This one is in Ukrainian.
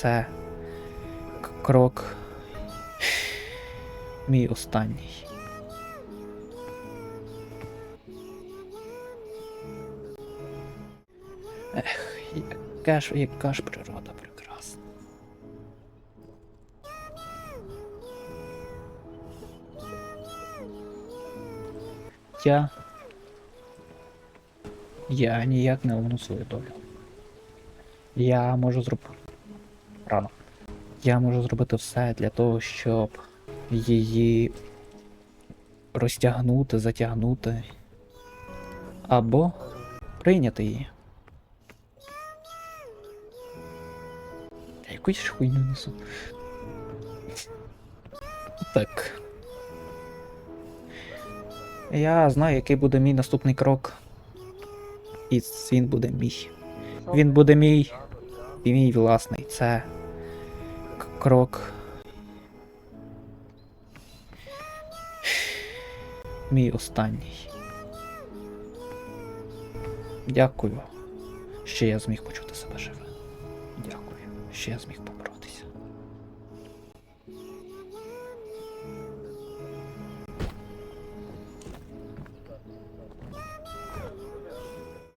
це крок. Мій останній. Ех, яка ж, яка ж природа прекрасна. Я. Я ніяк не омну свою долю. Я можу зробити. Рано. Я можу зробити все для того, щоб її розтягнути, затягнути. Або прийняти її. Та Яку я ж хуйню несу? Так. Я знаю, який буде мій наступний крок. І він буде мій. Він буде мій. І мій власний. Це крок. Мій останній. Дякую, що я зміг почути себе живим. Дякую, що я зміг побороти.